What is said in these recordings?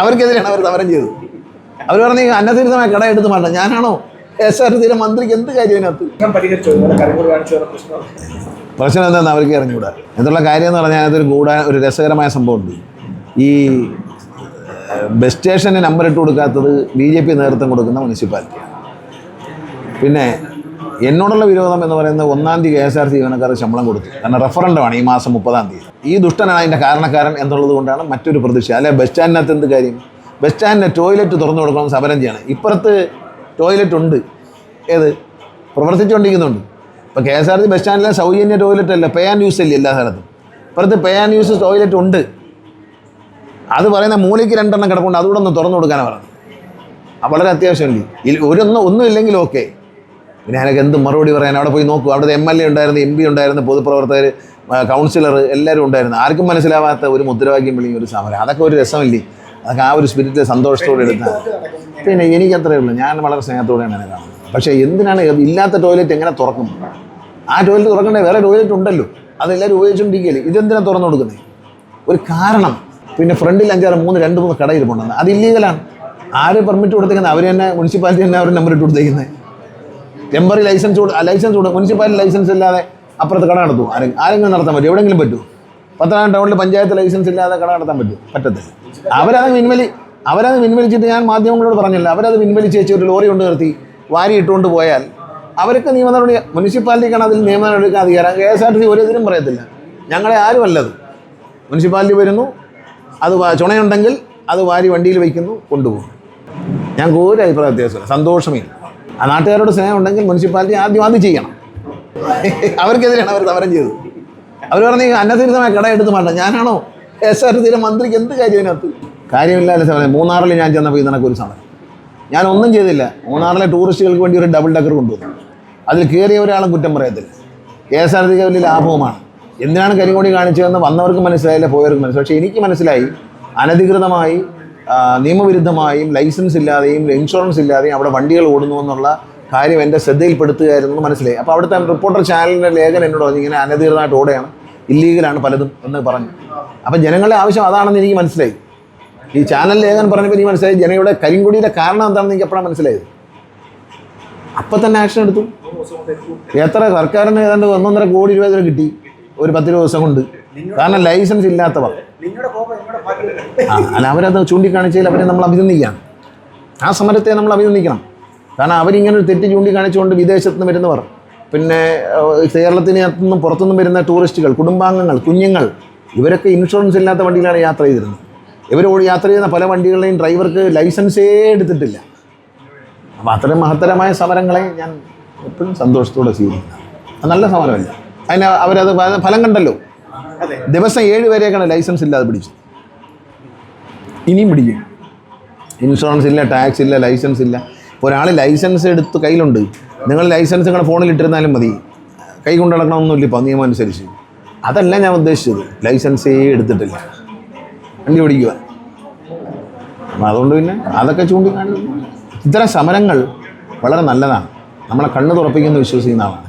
അവർക്കെതിരെയാണ് അവർ സമരം ചെയ്തത്. അവർ പറഞ്ഞു അന്നതീർത്ഥമായ കട എടുത്ത് മാറ്റണം. ഞാനാണോ എസ് ആർ സിയിലെ മന്ത്രിക്ക് എന്ത് കാര്യം അതിനകത്ത് പ്രശ്നം എന്താണെന്ന് അവർക്ക് അറിഞ്ഞുകൂടാ. എന്നുള്ള കാര്യം എന്ന് പറഞ്ഞാൽ അതൊരു കൂട ഒരു രസകരമായ സംഭവമുണ്ട്. ഈ ബസ് സ്റ്റേഷന് നമ്പർ ഇട്ട് കൊടുക്കാത്തത് ബി ജെ പി നേതൃത്വം കൊടുക്കുന്ന മുനിസിപ്പാലിറ്റിയാണ് പിന്നെ എന്നോടുള്ള വിരോധം എന്ന് പറയുന്നത് ഒന്നാം തീയതി കെ എസ് ആർ ജീവനക്കാർ ശമ്പളം കൊടുത്തു. കാരണം റെഫറൻഡമാണ് ഈ മാസം മുപ്പതാം തീയതി. ഈ ദുഷ്ടനാണ് അതിന്റെ കാരണക്കാരൻ എന്നുള്ളത് കൊണ്ടാണ് മറ്റൊരു പ്രതീക്ഷ. അല്ലെ ബസ് സ്റ്റാൻഡിനകത്ത് എന്ത് കാര്യം? ബസ് സ്റ്റാൻഡിന്റെ ടോയ്ലറ്റ് തുറന്നു കൊടുക്കണം സമരം ചെയ്യണം. ഇപ്പുറത്ത് ടോയ്ലറ്റ് ഉണ്ട്. ഏത്? പ്രവർത്തിച്ചുകൊണ്ടിരിക്കുന്നുണ്ട്. ഇപ്പോൾ K S R C bus സ്റ്റാൻഡിലെ സൗജന്യ ടോയ്ലറ്റ് അല്ല പേ ആൻഡ് യൂസ് അല്ലേ എല്ലാ സ്ഥലത്തും? ഇപ്പുറത്ത് പേ ആൻഡ് യൂസ് ടോയ്ലറ്റ് ഉണ്ട്. അത് പറയുന്ന മൂലയ്ക്ക് രണ്ടെണ്ണം കിടപ്പുണ്ട്. അതുകൂടെ ഒന്ന് തുറന്നു കൊടുക്കാനാണ് പറഞ്ഞത്. വളരെ അത്യാവശ്യമുണ്ട്. ഒരൊന്നും ഒന്നും ഇല്ലെങ്കിലും ഓക്കെ പിന്നെ അതിനൊക്കെ എന്ത് മറുപടി പറയാൻ അവിടെ പോയി നോക്കൂ. അവിടുത്തെ എം എൽ എ ഉണ്ടായിരുന്നു എം പി ഉണ്ടായിരുന്നു പൊതുപ്രവർത്തകർ കൗൺസിലർ എല്ലാവരും ഉണ്ടായിരുന്നു. ആർക്കും മനസ്സിലാവാത്ത ഒരു മുദ്രാവാക്യം വിളിയും ഒരു സമരം. അതൊക്കെ ഒരു രസമില്ലേ? അതൊക്കെ ആ ഒരു സ്പിരിറ്റ് സന്തോഷത്തോടെ എടുത്താൽ പിന്നെ എനിക്കത്രേ ഉള്ളൂ. ഞാൻ വളരെ സ്നേഹത്തോടെയാണ് അതിനെ കാണുന്നത്. പക്ഷേ എന്തിനാണ് ഇല്ലാത്ത ടോയ്ലറ്റ് എങ്ങനെ തുറക്കും? ആ ടോയ്ലറ്റ് തുറക്കണ്ടേ? വേറെ ടോയ്ലറ്റ് ഉണ്ടല്ലോ. അതെല്ലാവരും ഉപയോഗിച്ചുകൊണ്ടിരിക്കുകയല്ലേ ഇതെന്തിനാണ് തുറന്നു കൊടുക്കുന്നത് ഒരു കാരണം. പിന്നെ ഫ്രണ്ടിൽ അഞ്ചാറ് മൂന്ന് രണ്ട് മൂന്ന് കട ഇരിപ്പുണ്ടെന്ന് അത് ഇല്ലീഗലാണ് ആര് പെർമിറ്റ് കൊടുത്തേക്കുന്നത്? അവർ തന്നെ മുനിസിപ്പാലിറ്റി തന്നെ അവർ നമ്പർ ഇട്ട് കൊടുത്തേക്കുന്നത് ടെമ്പററി ലൈസൻസ് കൊടു ലൈസൻസ് കൊടുക്കും മുനിസിപ്പാലിറ്റി ലൈസൻസ് ഇല്ലാതെ അപ്പുറത്ത് കട നടത്തും. ആരെങ്കിലും ആരെങ്കിലും നടത്താൻ പറ്റും എവിടെയെങ്കിലും പറ്റും പത്തനാം ടൗണിൽ പഞ്ചായത്ത് ലൈസൻസ് ഇല്ലാതെ കട നടത്താൻ പറ്റും പറ്റത്തില്ല. അവരത് പിൻവലി അവരത് പിൻവലിച്ചിട്ട് ഞാൻ മാധ്യമങ്ങളോട് പറഞ്ഞില്ല. അവരത് പിൻവലിച്ച് വെച്ച് ഒരു ലോറി കൊണ്ട് നിർത്തി വാരി ഇട്ടുകൊണ്ട് പോയാൽ അവർക്ക് നിയമ നടപടി മുനിസിപ്പാലിറ്റിക്കാണ് അതിൽ നിയമ നടപടിക്കാൻ എടുക്കാൻ അധികാരം. K S R T C ഒരിതിനും പറയത്തില്ല. ഞങ്ങളെ ആരും അല്ലത്. മുനിസിപ്പാലിറ്റി വരുന്നു. അത് ചുണയുണ്ടെങ്കിൽ അത് വാരി വണ്ടിയിൽ വയ്ക്കുന്നു കൊണ്ടുപോകും. ഞങ്ങൾക്ക് ഒരു അഭിപ്രായ വ്യത്യാസമില്ല. സന്തോഷമില്ല ആ നാട്ടുകാരോട് സ്നേഹം ഉണ്ടെങ്കിൽ മുനിസിപ്പാലിറ്റി ആദ്യം അത് ചെയ്യണം. അവർക്കെതിരെയാണ് അവർ സമരം ചെയ്തത്. അവർ പറഞ്ഞു അന്നതിരുതമായ കട എടുത്ത് മാറ്റാം ഞാനാണോ എസ് ആർ തീരെ മന്ത്രിക്ക് എന്ത് കാര്യം അതിനകത്ത് കാര്യമില്ലാതെ സമരം. മൂന്നാറിൽ ഞാൻ ചെന്നപ്പോൾ ഇതിനൊക്കെ ഒരു സമരം. ഞാൻ ഒന്നും ചെയ്തില്ല. മൂന്നാറിലെ ടൂറിസ്റ്റുകൾക്ക് വേണ്ടി ഒരു ഡബിൾ ഡക്കർ കൊണ്ടുവന്നു. അതിൽ കയറിയ ഒരാളും കുറ്റം പറയത്തില്ല. കെ എസ് ആർ സിക്ക് വലിയ ലാഭവുമാണ്. എന്തിനാണ് കരിങ്കോടി കാണിച്ചതെന്ന് വന്നവർക്ക് മനസ്സിലായില്ല പോയവർക്ക് മനസ്സിലായി. പക്ഷേ എനിക്ക് മനസ്സിലായി അനധികൃതമായി നിയമവിരുദ്ധമായും ലൈസൻസ് ഇല്ലാതെയും ഇൻഷുറൻസ് ഇല്ലാതെയും അവിടെ വണ്ടികൾ ഓടുന്നു എന്നുള്ള കാര്യം എന്റെ ശ്രദ്ധയിൽപ്പെടുത്തുകയായിരുന്നു മനസ്സിലായി. അപ്പോൾ അവിടുത്തെ റിപ്പോർട്ടർ ചാനലിന്റെ ലേഖനം എന്നോട് പറഞ്ഞു ഇങ്ങനെ അനധികൃതമായിട്ട് ഓടുകയാണ് ഇല്ലീഗലാണ് പലതും എന്ന് പറഞ്ഞു. അപ്പം ജനങ്ങളുടെ ആവശ്യം അതാണെന്ന് എനിക്ക് മനസ്സിലായി. ഈ ചാനൽ ലേഖനം പറഞ്ഞപ്പോൾ എനിക്ക് മനസ്സിലായി ജനങ്ങളുടെ കരിങ്കുടിയുടെ കാരണം എന്താണെന്ന് എനിക്ക് എപ്പോഴാണ് മനസ്സിലായത്? അപ്പം തന്നെ ആക്ഷൻ എടുത്തു. എത്ര സർക്കാരിന് ഏതാണ്ട് ഒന്നൊന്നര കോടി രൂപ കിട്ടി ഒരു പത്ത് ദിവസം കൊണ്ട്. കാരണം ലൈസൻസ് ഇല്ലാത്തവർ. അല്ല അവരത് ചൂണ്ടിക്കാണിച്ചതിൽ അവരെ നമ്മൾ അഭിനന്ദിക്കുകയാണ് ആ സമരത്തെ നമ്മൾ അഭിനന്ദിക്കണം. കാരണം അവരിങ്ങനെ ഒരു തെറ്റ് ചൂണ്ടിക്കാണിച്ചുകൊണ്ട് വിദേശത്ത് നിന്ന് വരുന്നവർ പിന്നെ കേരളത്തിനകത്തു നിന്നും പുറത്തുനിന്നും വരുന്ന ടൂറിസ്റ്റുകൾ കുടുംബാംഗങ്ങൾ കുഞ്ഞുങ്ങൾ ഇവരൊക്കെ ഇൻഷുറൻസ് ഇല്ലാത്ത വണ്ടിയിലാണ് യാത്ര ചെയ്തിരുന്നത്. ഇവർ യാത്ര ചെയ്യുന്ന പല വണ്ടികളുടെയും ഡ്രൈവർക്ക് ലൈസൻസേ എടുത്തിട്ടില്ല. അപ്പോൾ അത്തരം മഹത്തരമായ സമരങ്ങളെ ഞാൻ എപ്പോഴും സന്തോഷത്തോടെ സ്വീകരിക്കുന്നു. അത് നല്ല സമരമല്ല. അതിന് അവരത് ഫലം കണ്ടല്ലോ. ദിവസം ഏഴ് പേരെയൊക്കെയാണ് ലൈസൻസ് ഇല്ലാതെ പിടിച്ചത്. ഇനിയും പിടിക്കും. ഇൻഷുറൻസ് ഇല്ല ടാക്സ് ഇല്ല ലൈസൻസ് ഇല്ല. ഒരാൾ ലൈസൻസ് എടുത്ത് കയ്യിലുണ്ട്. നിങ്ങൾ ലൈസൻസ് നിങ്ങളുടെ ഫോണിൽ ഇട്ടിരുന്നാലും മതി. കൈ കൊണ്ട് നടക്കണമെന്നില്ല ഇപ്പോൾ നിയമം അനുസരിച്ച്. അതല്ല ഞാൻ ഉദ്ദേശിച്ചത്. ലൈസൻസേ എടുത്തിട്ടില്ല. വണ്ടി ഓടിക്കുക. അതുകൊണ്ട് പിന്നെ അതൊക്കെ ചൂണ്ടിക്കാണിക്കുന്നു. ഇത്തരം സമരങ്ങൾ വളരെ നല്ലതാണ്. നമ്മളെ കണ്ണ് തുറപ്പിക്കുന്ന വിശ്വസിക്കുന്ന ആളാണ്.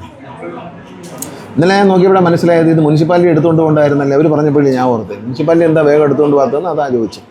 ഇന്നലെ ഞാൻ നോക്കിയപ്പോൾ മനസ്സിലായത് ഇത് മുനിസിപ്പാലിറ്റി എടുത്തുകൊണ്ട് കൊണ്ടായിരുന്നല്ലേ അവർ പറഞ്ഞപ്പോഴേ ഞാൻ ഓർത്തത് മുനിസിപ്പാലിറ്റി എന്താ വേഗം എടുത്തുകൊണ്ട് പോകാത്തതെന്ന് അതാ ചോദിച്ചത്.